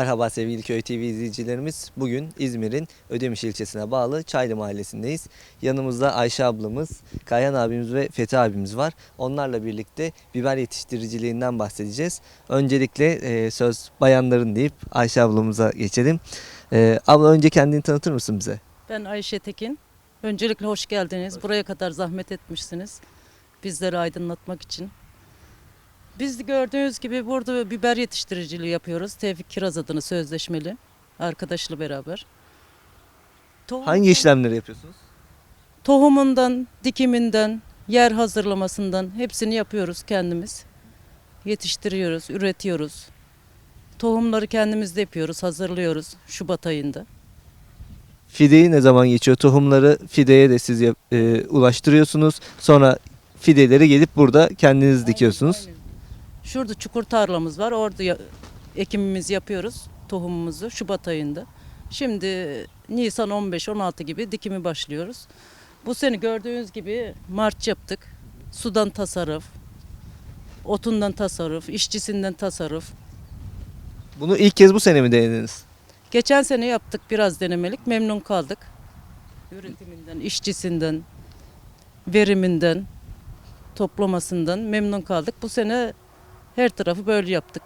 Merhaba sevgili Köy TV izleyicilerimiz. Bugün İzmir'in Ödemiş ilçesine bağlı Çaylı mahallesindeyiz. Yanımızda Ayşe ablamız, Kayhan abimiz ve Fethi abimiz var. Onlarla birlikte biber yetiştiriciliğinden bahsedeceğiz. Öncelikle e, söz bayanların deyip Ayşe ablamıza geçelim. E, abla önce kendini tanıtır mısın bize? Ben Ayşe Tekin. Öncelikle hoş geldiniz. Buraya kadar zahmet etmişsiniz. Bizleri aydınlatmak için. Biz de gördüğünüz gibi burada biber yetiştiriciliği yapıyoruz. Tevfik Kiraz adına sözleşmeli. Arkadaşla beraber. Tohum- Hangi işlemleri yapıyorsunuz? Tohumundan, dikiminden, yer hazırlamasından hepsini yapıyoruz kendimiz. Yetiştiriyoruz, üretiyoruz. Tohumları kendimiz de yapıyoruz, hazırlıyoruz Şubat ayında. Fideyi ne zaman geçiyor? Tohumları fideye de siz e, ulaştırıyorsunuz. Sonra fideleri gelip burada kendiniz dikiyorsunuz. Aynen, aynen. Şurada çukur tarlamız var. Orada ya- ekimimizi yapıyoruz. Tohumumuzu Şubat ayında. Şimdi Nisan 15-16 gibi dikimi başlıyoruz. Bu sene gördüğünüz gibi Mart yaptık. Sudan tasarruf, otundan tasarruf, işçisinden tasarruf. Bunu ilk kez bu sene mi denediniz? Geçen sene yaptık biraz denemelik. Memnun kaldık. Üretiminden, işçisinden, veriminden, toplamasından memnun kaldık. Bu sene her tarafı böyle yaptık.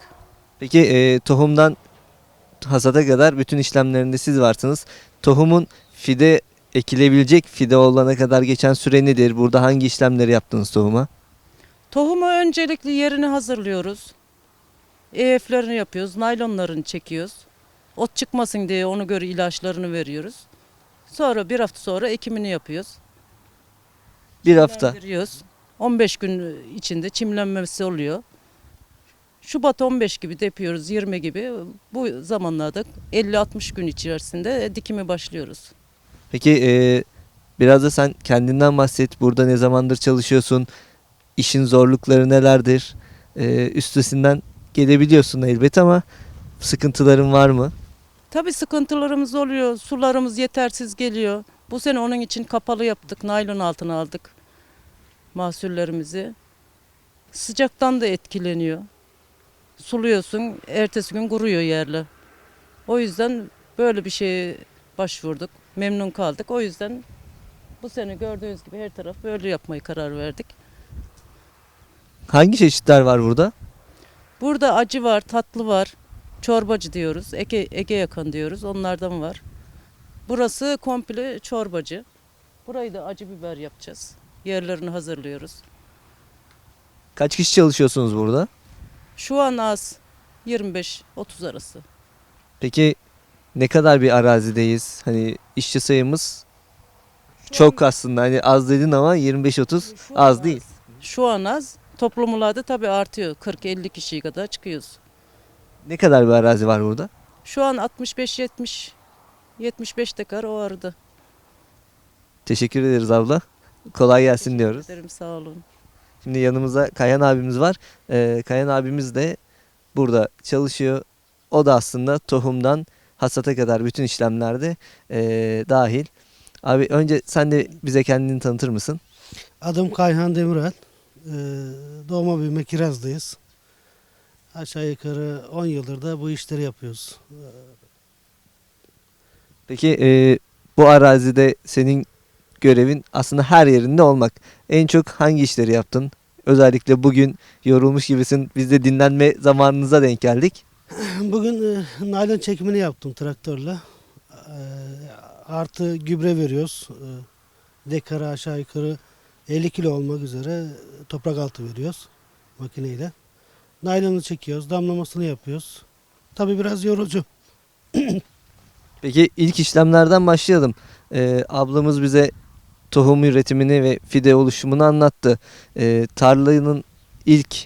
Peki e, tohumdan hasada kadar bütün işlemlerinde siz varsınız. Tohumun fide ekilebilecek fide olana kadar geçen süre nedir? Burada hangi işlemleri yaptınız tohuma? Tohumu öncelikle yerini hazırlıyoruz. EF'lerini yapıyoruz, naylonlarını çekiyoruz. Ot çıkmasın diye ona göre ilaçlarını veriyoruz. Sonra bir hafta sonra ekimini yapıyoruz. Bir hafta. Çimlendiriyoruz. 15 gün içinde çimlenmesi oluyor. Şubat 15 gibi de yapıyoruz, 20 gibi. Bu zamanlarda 50-60 gün içerisinde dikimi başlıyoruz. Peki e, biraz da sen kendinden bahset. Burada ne zamandır çalışıyorsun? İşin zorlukları nelerdir? E, üstesinden gelebiliyorsun elbet ama sıkıntıların var mı? Tabii sıkıntılarımız oluyor. Sularımız yetersiz geliyor. Bu sene onun için kapalı yaptık. Naylon altına aldık mahsullerimizi. Sıcaktan da etkileniyor. Suluyorsun, ertesi gün kuruyor yerle. O yüzden böyle bir şeye başvurduk. Memnun kaldık. O yüzden bu sene gördüğünüz gibi her taraf böyle yapmayı karar verdik. Hangi çeşitler var burada? Burada acı var, tatlı var. Çorbacı diyoruz. Ege, Ege yakın diyoruz. Onlardan var. Burası komple çorbacı. Burayı da acı biber yapacağız. Yerlerini hazırlıyoruz. Kaç kişi çalışıyorsunuz burada? Şu an az. 25-30 arası. Peki ne kadar bir arazideyiz? Hani işçi sayımız çok aslında. Hani az dedin ama 25-30 Şu az değil. Şu an az. Toplumlarda tabii artıyor. 40-50 kişiye kadar çıkıyoruz. Ne kadar bir arazi var burada? Şu an 65-70 75 dekar o arada. Teşekkür ederiz abla. Kolay gelsin diyoruz. ederim sağ olun. Şimdi yanımızda Kayan abimiz var. Ee, Kayan abimiz de burada çalışıyor. O da aslında tohumdan hasata kadar bütün işlemlerde ee, dahil. Abi önce sen de bize kendini tanıtır mısın? Adım Kayhan Demirel. Ee, doğma büyüme Kiraz'dayız. Aşağı yukarı 10 yıldır da bu işleri yapıyoruz. Peki ee, bu arazide senin görevin aslında her yerinde olmak. En çok hangi işleri yaptın? Özellikle bugün yorulmuş gibisin. Biz de dinlenme zamanınıza denk geldik. Bugün e, naylon çekimini yaptım traktörle. Ee, artı gübre veriyoruz. Ee, dekara aşağı yukarı 50 kilo olmak üzere toprak altı veriyoruz makineyle. Naylonu çekiyoruz, damlamasını yapıyoruz. Tabii biraz yorucu. Peki ilk işlemlerden başlayalım. Ee, ablamız bize tohum üretimini ve fide oluşumunu anlattı. Ee, tarlanın ilk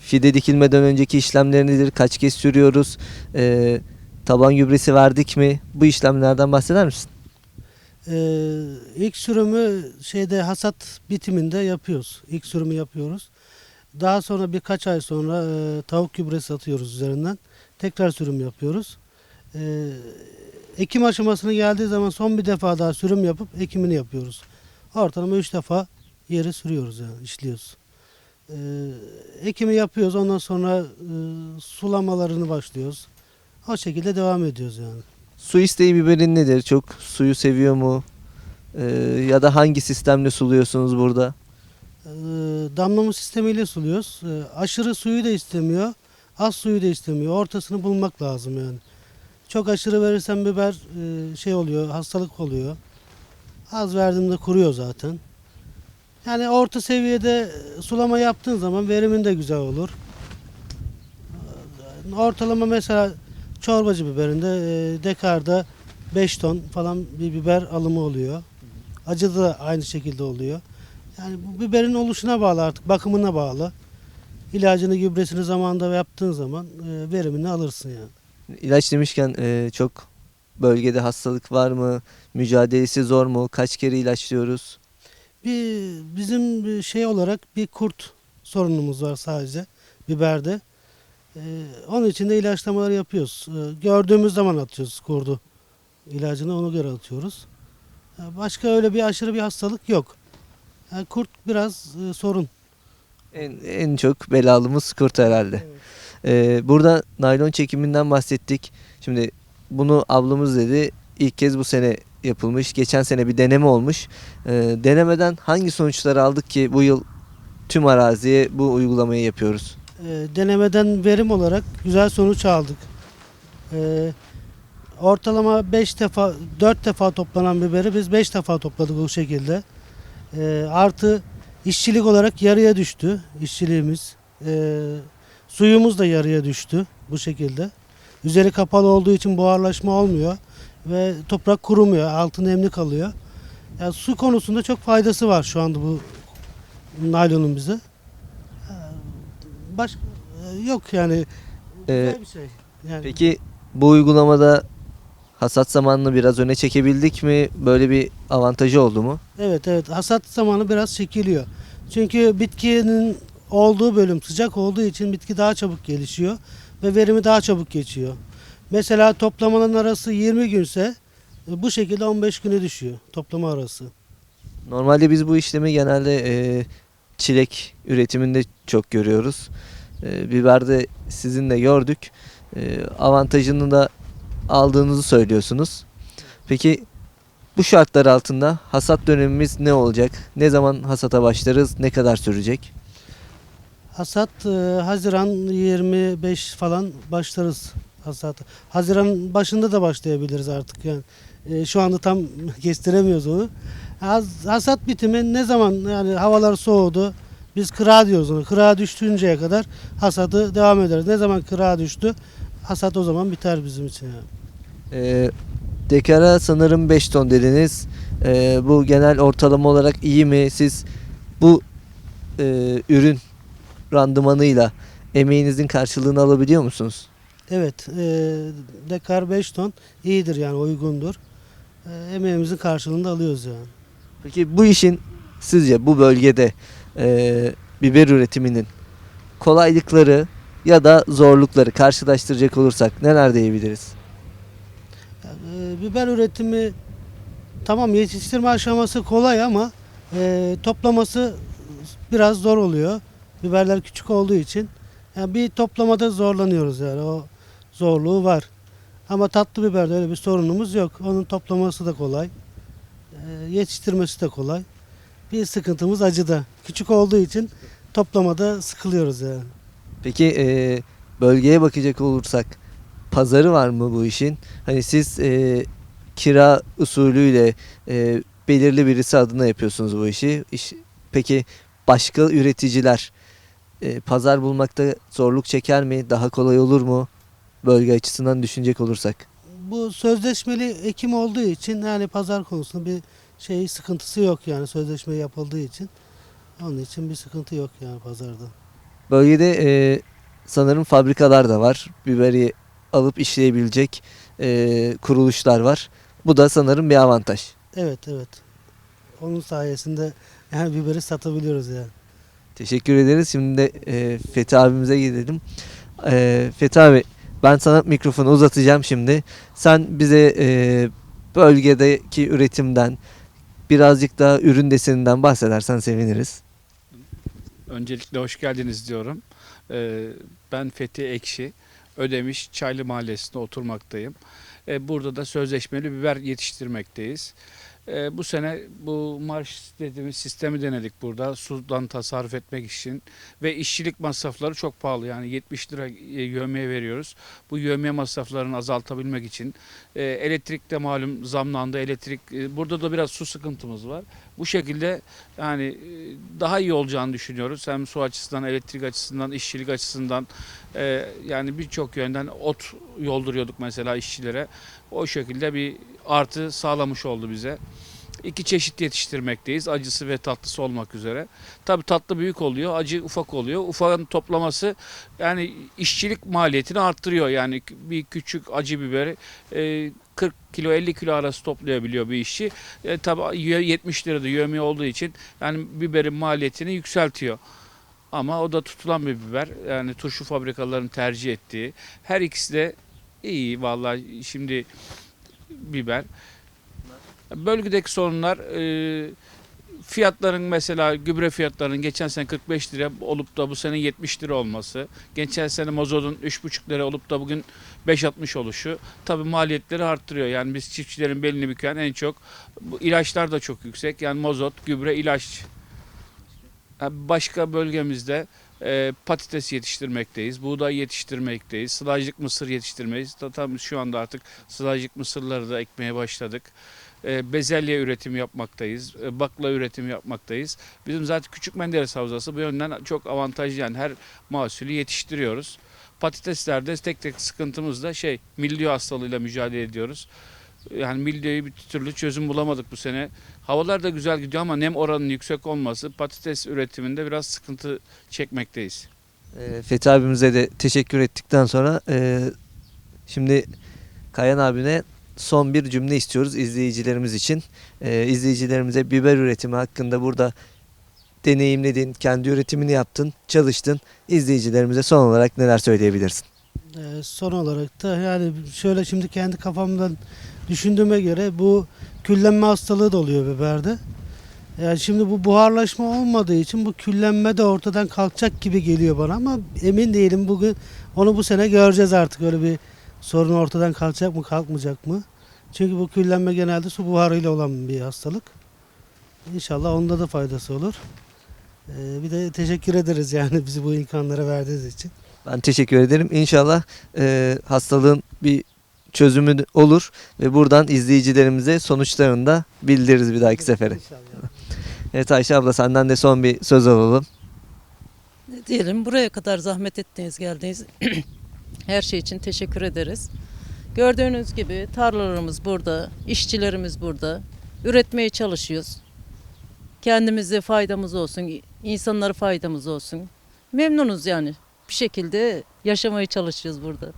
fide dikilmeden önceki işlemleri nedir? Kaç kez sürüyoruz? Ee, taban gübresi verdik mi? Bu işlemlerden bahseder misin? Ee, ilk sürümü şeyde hasat bitiminde yapıyoruz. İlk sürümü yapıyoruz. Daha sonra birkaç ay sonra e, tavuk gübresi atıyoruz üzerinden. Tekrar sürüm yapıyoruz. Ee, ekim aşamasına geldiği zaman son bir defa daha sürüm yapıp ekimini yapıyoruz. Ortalama üç defa yeri sürüyoruz yani işliyoruz. Ee, ekimi yapıyoruz ondan sonra e, sulamalarını başlıyoruz. O şekilde devam ediyoruz yani. Su isteği biberin nedir? Çok suyu seviyor mu? Ee, ya da hangi sistemle suluyorsunuz burada? Ee, damlama sistemiyle suluyoruz. Ee, aşırı suyu da istemiyor. Az suyu da istemiyor. Ortasını bulmak lazım yani. Çok aşırı verirsen biber e, şey oluyor, hastalık oluyor. Az verdiğimde kuruyor zaten. Yani orta seviyede sulama yaptığın zaman verimin de güzel olur. Ee, Ortalama mesela çorbacı biberinde e, dekarda 5 ton falan bir biber alımı oluyor. Acı da aynı şekilde oluyor. Yani bu biberin oluşuna bağlı artık, bakımına bağlı. İlacını, gübresini zamanında yaptığın zaman e, verimini alırsın yani. İlaç demişken e, çok bölgede hastalık var mı? Mücadelesi zor mu? Kaç kere ilaçlıyoruz? Bir bizim bir şey olarak bir kurt sorunumuz var sadece biberde. E, onun için de ilaçlamaları yapıyoruz. E, gördüğümüz zaman atıyoruz kurdu. İlacını ona göre atıyoruz. E, başka öyle bir aşırı bir hastalık yok. Yani kurt biraz e, sorun. En, en çok belalımız kurt herhalde. Ee, burada naylon çekiminden bahsettik. Şimdi bunu ablamız dedi. İlk kez bu sene yapılmış. Geçen sene bir deneme olmuş. Ee, denemeden hangi sonuçları aldık ki bu yıl tüm araziye bu uygulamayı yapıyoruz? E, denemeden verim olarak güzel sonuç aldık. E, ortalama 5 defa 4 defa toplanan biberi biz 5 defa topladık o şekilde. E, artı işçilik olarak yarıya düştü işçiliğimiz. E, suyumuz da yarıya düştü bu şekilde. Üzeri kapalı olduğu için buharlaşma olmuyor ve toprak kurumuyor, altı nemli kalıyor. Yani su konusunda çok faydası var şu anda bu naylonun bize. Baş yok yani Ee, bir şey. Yani Peki bu uygulamada hasat zamanını biraz öne çekebildik mi? Böyle bir avantajı oldu mu? evet evet hasat zamanı biraz çekiliyor. Çünkü bitkinin olduğu bölüm sıcak olduğu için bitki daha çabuk gelişiyor ve verimi daha çabuk geçiyor. Mesela toplamaların arası 20 günse e, bu şekilde 15 güne düşüyor toplama arası. Normalde biz bu işlemi genelde e, çilek üretiminde çok görüyoruz. E, biberde sizin de gördük. E, avantajını da aldığınızı söylüyorsunuz. Peki bu şartlar altında hasat dönemimiz ne olacak? Ne zaman hasata başlarız? Ne kadar sürecek? Hasat e, Haziran 25 falan başlarız hasat. Haziran başında da başlayabiliriz artık yani. E, şu anda tam kestiremiyoruz onu. Has- Hasat bitimi ne zaman yani havalar soğudu. Biz kıra diyoruz onu. Kıra düştüğünceye kadar hasadı devam ederiz. Ne zaman kıra düştü hasat o zaman biter bizim için yani. E, dekara sanırım 5 ton dediniz. E, bu genel ortalama olarak iyi mi? Siz bu e, ürün randımanıyla emeğinizin karşılığını alabiliyor musunuz? Evet, e, dekar 5 ton iyidir yani uygundur. E, emeğimizin karşılığını da alıyoruz yani. Peki bu işin sizce bu bölgede e, biber üretiminin kolaylıkları ya da zorlukları karşılaştıracak olursak neler diyebiliriz? E, biber üretimi tamam yetiştirme aşaması kolay ama e, toplaması biraz zor oluyor. Biberler küçük olduğu için. Yani bir toplamada zorlanıyoruz yani o zorluğu var. Ama tatlı biberde öyle bir sorunumuz yok. Onun toplaması da kolay. E, yetiştirmesi de kolay. Bir sıkıntımız acıda. Küçük olduğu için toplamada sıkılıyoruz yani. Peki e, bölgeye bakacak olursak pazarı var mı bu işin? Hani siz e, kira usulüyle e, belirli birisi adına yapıyorsunuz bu işi. İş- peki başka üreticiler e, pazar bulmakta zorluk çeker mi? Daha kolay olur mu? Bölge açısından düşünecek olursak. Bu sözleşmeli ekim olduğu için yani pazar konusunda bir şey sıkıntısı yok yani sözleşme yapıldığı için. Onun için bir sıkıntı yok yani pazarda. Bölgede e, sanırım fabrikalar da var. Biberi alıp işleyebilecek e, kuruluşlar var. Bu da sanırım bir avantaj. Evet evet. Onun sayesinde yani biberi satabiliyoruz yani. Teşekkür ederiz. Şimdi de e, Fethi abimize gidelim. E, Fethi abi ben sana mikrofonu uzatacağım şimdi. Sen bize e, bölgedeki üretimden birazcık daha ürün deseninden bahsedersen seviniriz. Öncelikle hoş geldiniz diyorum. Ee, Ben Fethi Ekşi. Ödemiş Çaylı Mahallesi'nde oturmaktayım. E, burada da sözleşmeli biber yetiştirmekteyiz. E, bu sene bu marş dediğimiz sistemi denedik burada sudan tasarruf etmek için ve işçilik masrafları çok pahalı yani 70 lira e, yövmeye veriyoruz. Bu yövmeye masraflarını azaltabilmek için e, elektrik de malum zamlandı elektrik e, burada da biraz su sıkıntımız var. Bu şekilde yani e, daha iyi olacağını düşünüyoruz. Hem su açısından, elektrik açısından, işçilik açısından e, yani birçok yönden ot yolduruyorduk mesela işçilere. O şekilde bir artı sağlamış oldu bize. İki çeşit yetiştirmekteyiz. Acısı ve tatlısı olmak üzere. Tabii tatlı büyük oluyor, acı ufak oluyor. Ufağın toplaması yani işçilik maliyetini arttırıyor. Yani bir küçük acı biberi e, 40 kilo 50 kilo arası toplayabiliyor bir işçi. E, tabii 70 lirada yövmiye olduğu için yani biberin maliyetini yükseltiyor. Ama o da tutulan bir biber. Yani turşu fabrikalarının tercih ettiği. Her ikisi de iyi vallahi şimdi biber. Bölgedeki sorunlar e, fiyatların mesela gübre fiyatlarının geçen sene 45 lira olup da bu sene 70 lira olması. Geçen sene mazotun 3,5 lira olup da bugün 5.60 oluşu tabii maliyetleri arttırıyor. Yani biz çiftçilerin belini büken en çok bu ilaçlar da çok yüksek. Yani mazot, gübre, ilaç. Başka bölgemizde e, patates yetiştirmekteyiz, buğday yetiştirmekteyiz, sılajlık mısır yetiştirmeyiz. Ta- Tam şu anda artık sılajlık mısırları da ekmeye başladık. E, bezelye üretimi yapmaktayız, e, bakla üretimi yapmaktayız. Bizim zaten Küçük Menderes Havzası bu yönden çok avantajlı yani her mahsulü yetiştiriyoruz. Patateslerde tek tek sıkıntımız da şey mildiyo hastalığıyla mücadele ediyoruz. Yani mildiyoyu bir türlü çözüm bulamadık bu sene. Havalar da güzel gidiyor ama nem oranının yüksek olması patates üretiminde biraz sıkıntı çekmekteyiz. E, Fethi abimize de teşekkür ettikten sonra e, şimdi Kayan abine son bir cümle istiyoruz izleyicilerimiz için. E, izleyicilerimize biber üretimi hakkında burada deneyimledin, kendi üretimini yaptın, çalıştın. İzleyicilerimize son olarak neler söyleyebilirsin? Ee, son olarak da yani şöyle şimdi kendi kafamdan düşündüğüme göre bu küllenme hastalığı da oluyor biberde. Yani şimdi bu buharlaşma olmadığı için bu küllenme de ortadan kalkacak gibi geliyor bana ama emin değilim bugün onu bu sene göreceğiz artık öyle bir sorun ortadan kalkacak mı kalkmayacak mı? Çünkü bu küllenme genelde su buharıyla olan bir hastalık. İnşallah onda da faydası olur. Ee, bir de teşekkür ederiz yani bizi bu imkanlara verdiğiniz için. Ben teşekkür ederim. İnşallah e, hastalığın bir çözümü olur ve buradan izleyicilerimize sonuçlarını da bildiririz bir dahaki sefere. İnşallah. Evet Ayşe abla senden de son bir söz alalım. Ne diyelim buraya kadar zahmet ettiniz geldiniz. Her şey için teşekkür ederiz. Gördüğünüz gibi tarlalarımız burada, işçilerimiz burada. Üretmeye çalışıyoruz. Kendimize faydamız olsun, insanlara faydamız olsun. Memnunuz yani. Bir şekilde yaşamaya çalışıyoruz burada.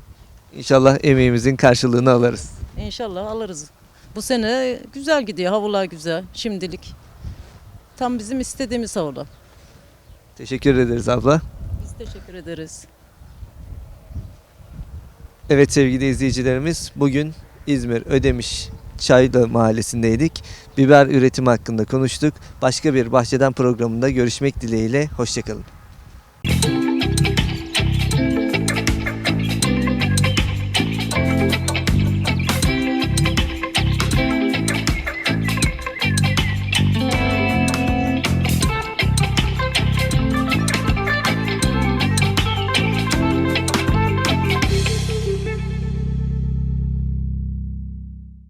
İnşallah emeğimizin karşılığını alırız. İnşallah alırız. Bu sene güzel gidiyor, havalar güzel şimdilik. Tam bizim istediğimiz havalar. Teşekkür ederiz abla. Biz teşekkür ederiz. Evet sevgili izleyicilerimiz bugün İzmir Ödemiş Çaylı Mahallesi'ndeydik. Biber üretimi hakkında konuştuk. Başka bir Bahçeden programında görüşmek dileğiyle. Hoşçakalın.